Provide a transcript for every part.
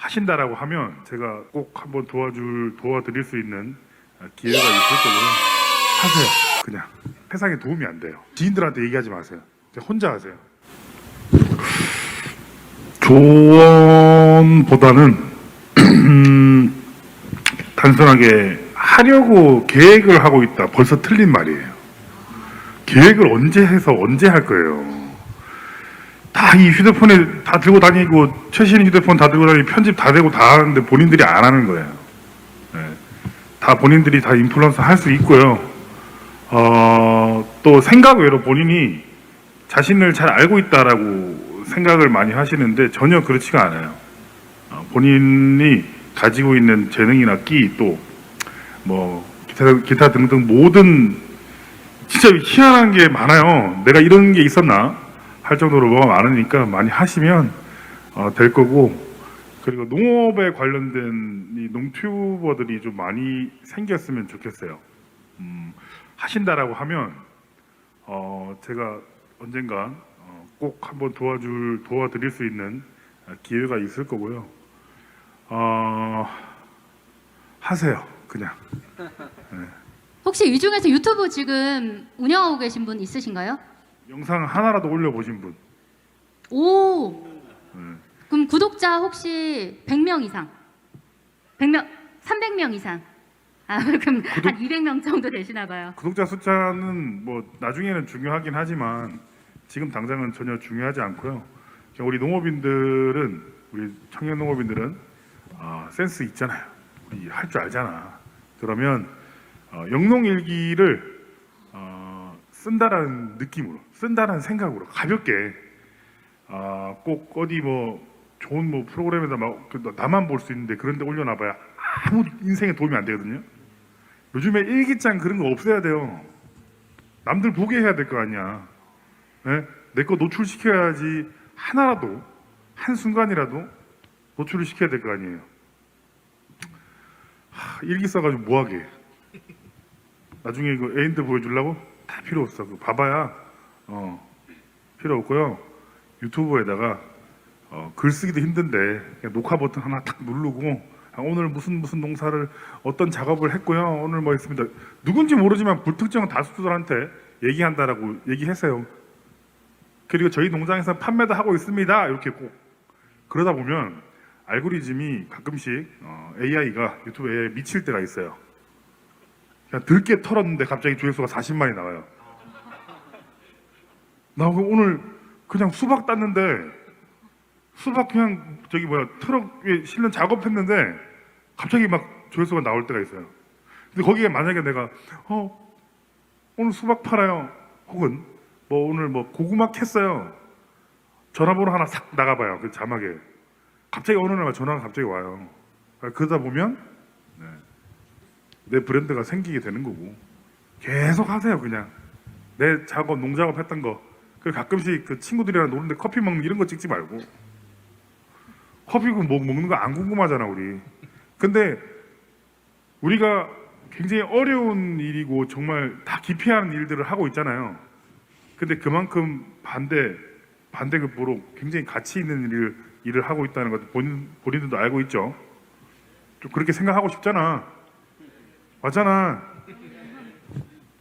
하신다라고 하면 제가 꼭 한번 도와줄 도와드릴 수 있는 기회가 있을 거고요. 하세요. 그냥 세상에 도움이 안 돼요. 지인들한테 얘기하지 마세요. 혼자 하세요. 조언보다는 단순하게 하려고 계획을 하고 있다. 벌써 틀린 말이에요. 계획을 언제 해서 언제 할 거예요. 다 이 휴대폰에 다 들고 다니고 최신 휴대폰 다 들고 다니고 편집 다 되고 다 하는데 본인들이 안 하는 거예요. 네. 다 본인들이 다 인플루언서 할 수 있고요. 어, 또 생각 외로 본인이 자신을 잘 알고 있다라고 생각을 많이 하시는데 전혀 그렇지가 않아요. 어, 본인이 가지고 있는 재능이나 끼 또뭐 기타, 기타 등등 모든 진짜 희한한 게 많아요. 내가 이런 게 있었나 할 정도로 뭐가 많으니까 많이 하시면 어, 될 거고 그리고 농업에 관련된 이 농튜버들이 좀 많이 생겼으면 좋겠어요. 음, 하신다라고 하면 어, 제가 언젠가 어, 꼭 한번 도와줄 도와드릴 수 있는 기회가 있을 거고요. 어, 하세요, 그냥. 혹시 이 중에서 유튜브 지금 운영하고 계신 분 있으신가요? 영상 하나라도 올려보신 분. 오. 네. 그럼 구독자 혹시 100명 이상? 100명, 300명 이상? 아, 그럼 구독- 한 200명 정도 되시나 봐요. 구독자 숫자는 뭐 나중에는 중요하긴 하지만 지금 당장은 전혀 중요하지 않고요. 그냥 우리 농업인들은 우리 청년 농업인들은 아, 센스 있잖아요. 우리 할 줄 알잖아. 그러면 어, 영농 일기를 어, 쓴다라는 느낌으로, 쓴다라는 생각으로 가볍게 아, 꼭 어디 뭐 좋은 뭐 프로그램에다 막그 나만 볼 수 있는데 그런데 올려놔봐야 아무 인생에 도움이 안 되거든요. 요즘에 일기장 그런 거 없애야 돼요. 남들 보게 해야 될 거 아니야. 네? 내거 노출시켜야지 하나라도 한 순간이라도 노출을 시켜야 될 거 아니에요. 하, 일기 써가지고 뭐하게? 나중에 이거 애인들 보여주려고 다 필요 없어. 그거 봐봐야 어 필요 없고요. 유튜브에다가 어, 글 쓰기도 힘든데 녹화 버튼 하나 딱 누르고 아, 오늘 무슨 무슨 농사를 어떤 작업을 했고요. 오늘 뭐 했습니다. 누군지 모르지만 불특정 다수들한테 얘기한다라고 얘기했어요. 그리고 저희 농장에서 판매도 하고 있습니다. 이렇게 꼭 그러다 보면 알고리즘이 가끔씩 어, AI가 유튜브 AI 미칠 때가 있어요. 그냥 들게 털었는데 갑자기 조회수가 40만이 나와요. 나 오늘 그냥 수박 땄는데 수박 그냥 저기 뭐야 트럭에 실는 작업했는데 갑자기 막 조회수가 나올 때가 있어요. 근데 거기에 만약에 내가 어 오늘 수박 팔아요 혹은 뭐 오늘 뭐 고구마 캤어요 전화번호 하나 싹 나가봐요 그 자막에 갑자기 어느 날 전화가 갑자기 와요. 그러다 보면 네, 내 브랜드가 생기게 되는 거고. 계속 하세요 그냥. 내 작업 농작업 했던 거. 그 가끔씩 그 친구들이랑 노는데 커피 먹는 이런 거 찍지 말고. 커피 뭐 먹는 거 안 궁금하잖아 우리. 근데 우리가 굉장히 어려운 일이고 정말 다 기피하는 일들을 하고 있잖아요. 근데 그만큼 반대 반대급부로 굉장히 가치 있는 일을 일을 하고 있다는 것도 본인 본인들도 알고 있죠. 좀 그렇게 생각하고 싶잖아 맞잖아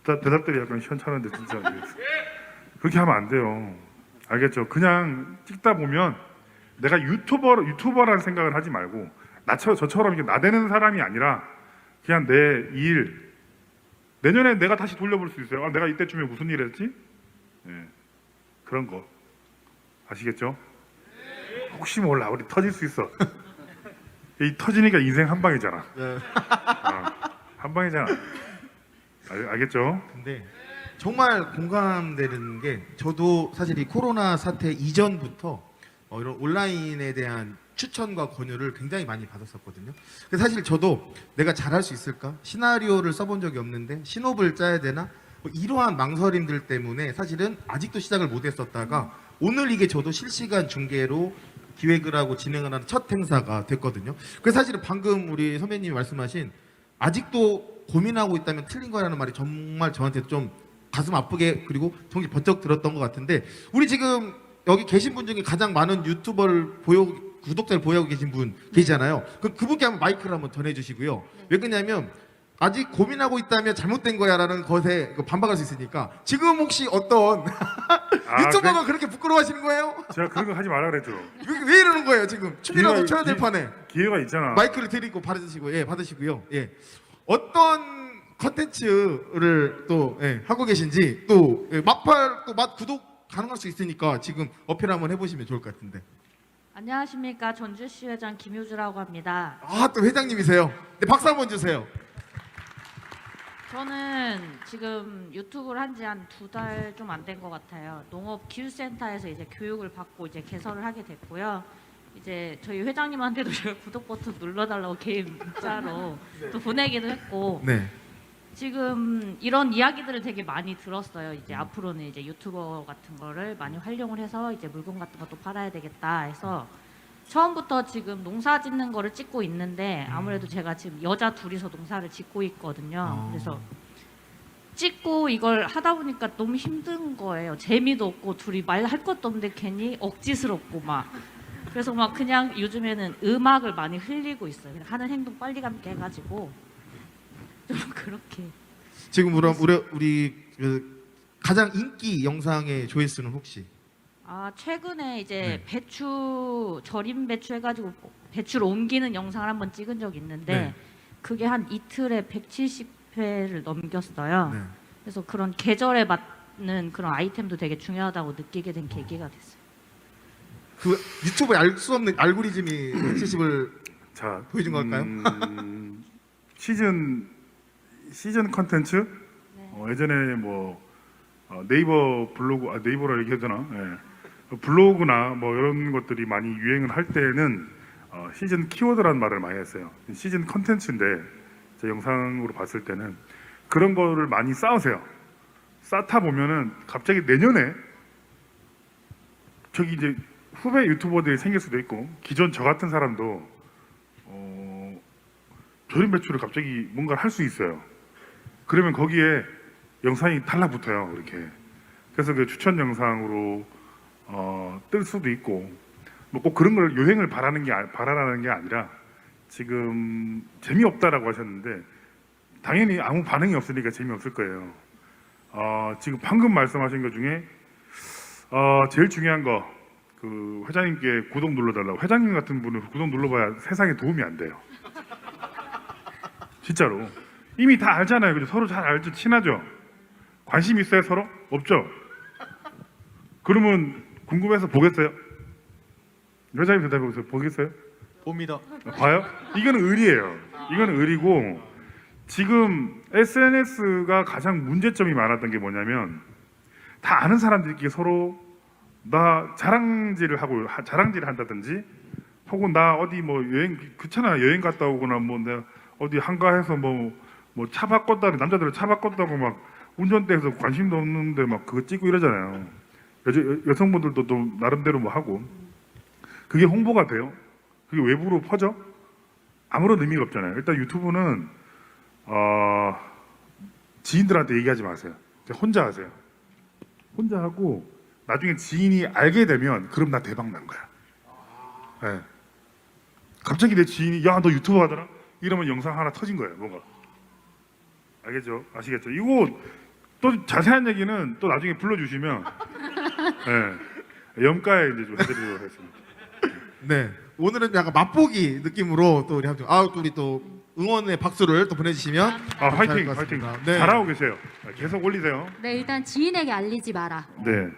다, 대답들이 약간 시원찮은데 진짜 모르겠어. 그렇게 하면 안 돼요. 알겠죠? 그냥 찍다 보면 내가 유튜버 유튜버라는 생각을 하지 말고 나처럼 저처럼 이렇게 나대는 사람이 아니라 그냥 내 일 내년에 내가 다시 돌려볼 수 있어요. 아, 내가 이때쯤에 무슨 일 했지? 예. 그런 거 아시겠죠? 혹시 몰라 우리 터질 수 있어. 이 터지니까 인생 한 방이잖아. 어, 한 방이잖아. 알, 알겠죠? 근데 정말 공감되는 게 저도 사실 이 코로나 사태 이전부터 어, 이런 온라인에 대한 추천과 권유를 굉장히 많이 받았었거든요. 근데 사실 저도 내가 잘할 수 있을까? 시나리오를 써본 적이 없는데 신호를 짜야 되나? 뭐 이러한 망설임들 때문에 사실은 아직도 시작을 못했었다가 오늘 이게 저도 실시간 중계로 기획을 하고 진행을 하는 첫 행사가 됐거든요. 그래서 사실은 방금 우리 선배님이 말씀하신 아직도 고민하고 있다면 틀린 거라는 말이 정말 저한테 좀 가슴 아프게 그리고 정말 번쩍 들었던 것 같은데 우리 지금 여기 계신 분 중에 가장 많은 유튜버를 보여 구독자를 보유하고 계신 분 계시잖아요. 그 그분께 한번 마이크를 한번 전해주시고요. 왜 그러냐면 아직 고민하고 있다면 잘못된 거야라는 것에 그 반박할 수 있으니까 지금 혹시 어떤 아, 유튜버가 그 렇게 부끄러워하시는 거예요? 그, 제가 그런 거 하지 말라 그랬죠. 왜, 왜 이러는 거예요 지금? 춤이라도 기회가- 춰야 될 기- 판에 기회가 있잖아. 마이크를 드리고 받으시고 예 받으시고요. 예 어떤 컨텐츠를 또 예, 하고 계신지 또 예, 맛발 또맛 구독 가능할 수 있으니까 지금 어필 한번 해보시면 좋을 것 같은데. 안녕하십니까 전주시 회장 김효주라고 합니다. 아 또 회장님이세요. 네 박수 한번 주세요. 저는 지금 유튜브를 한 지 한 두 달 좀 안 된 것 같아요. 농업 기술센터에서 이제 교육을 받고 이제 개설을 하게 됐고요. 이제 저희 회장님한테도 제가 구독 버튼 눌러달라고 개인 문자로 또 보내기도 했고 네. 지금 이런 이야기들을 되게 많이 들었어요. 이제 앞으로는 이제 유튜버 같은 거를 많이 활용을 해서 이제 물건 같은 것도 팔아야 되겠다 해서 처음부터 지금 농사 짓는 거를 찍고 있는데 아무래도 제가 지금 여자 둘이서 농사를 짓고 있거든요. 아. 그래서 찍고 이걸 하다 보니까 너무 힘든 거예요. 재미도 없고 둘이 말할 것도 없는데 괜히 억지스럽고 막 그래서 막 그냥 요즘에는 음악을 많이 흘리고 있어요. 그냥 하는 행동 빨리 감게 해가지고 좀 그렇게 지금 우리 우리, 우리 그 가장 인기 영상의 조회수는 혹시? 아 최근에 이제 네. 배추 절임 배추 해가지고 배추를 옮기는 영상을 한번 찍은 적이 있는데 네. 그게 한 이틀에 170회를 넘겼어요. 네. 그래서 그런 계절에 맞는 그런 아이템도 되게 중요하다고 느끼게 된 계기가 됐어요. 그 유튜브에 알 수 없는 알고리즘이 70을 자 보여준 걸까요? 음, 시즌 시즌 컨텐츠 네. 어, 예전에 뭐 어, 네이버 블로그 아 네이버라 얘기해야 되나 예. 블로그나 뭐 이런 것들이 많이 유행을 할 때는 어, 시즌 키워드라는 말을 많이 했어요 시즌 컨텐츠인데 제 영상으로 봤을 때는 그런 거를 많이 쌓으세요 쌓다 보면은 갑자기 내년에 저기 이제 후배 유튜버들이 생길 수도 있고 기존 저 같은 사람도 어, 조림 배추를 갑자기 뭔가를 할 수 있어요. 그러면 거기에 영상이 달라붙어요. 이렇게. 그래서 그 추천 영상으로 어, 뜰 수도 있고 뭐 꼭 그런 걸 요행을 바라는 게 아- 바라라는 게 아니라 지금 재미없다라고 하셨는데 당연히 아무 반응이 없으니까 재미없을 거예요. 어, 지금 방금 말씀하신 것 중에 어, 제일 중요한 거 그 회장님께 구독 눌러달라고 회장님 같은 분은 구독 눌러봐야 세상에 도움이 안 돼요. 진짜로 이미 다 알잖아요. 그죠? 서로 잘 알죠, 친하죠. 관심 있어요, 서로? 없죠. 그러면 궁금해서 보겠어요? 회장님 대답해 보세요. 보겠어요? 봅니다. 봐요? 이거는 의리예요. 이거는 의리고 지금 SNS가 가장 문제점이 많았던 게 뭐냐면 다 아는 사람들끼리 서로 나 자랑질을 하고 하- 자랑질을 한다든지 혹은 나 어디 뭐 여행 그렇잖아 여행 갔다 오거나 뭐 내가 어디 한가해서 뭐 뭐 차 바꿨다 남자들은 차 바꿨다고 막 운전대에서 관심도 없는데 막 그거 찍고 이러잖아요. 여, 여성분들도 또 나름대로 뭐 하고 그게 홍보가 돼요. 그게 외부로 퍼져? 아무런 의미가 없잖아요. 일단 유튜브는 어, 지인들한테 얘기하지 마세요. 혼자 하세요. 혼자 하고 나중에 지인이 알게 되면 그럼 나 대박 난 거야. 네. 갑자기 내 지인이 야 너 유튜브 하더라? 이러면 영상 하나 터진 거예요. 뭐가? 알겠죠? 아시겠죠? 이거 또 자세한 얘기는 또 나중에 불러주시면 네. 염가에 이제 좀 해드리도록 하겠습니다. 네. 오늘은 약간 맛보기 느낌으로 또 우리 함 아또 우리 또 응원의 박수를 또 보내주시면 아 화이팅 감사할 것 화이팅 같습니다. 네. 잘하고 계세요. 계속 올리세요. 네, 일단 지인에게 알리지 마라. 네.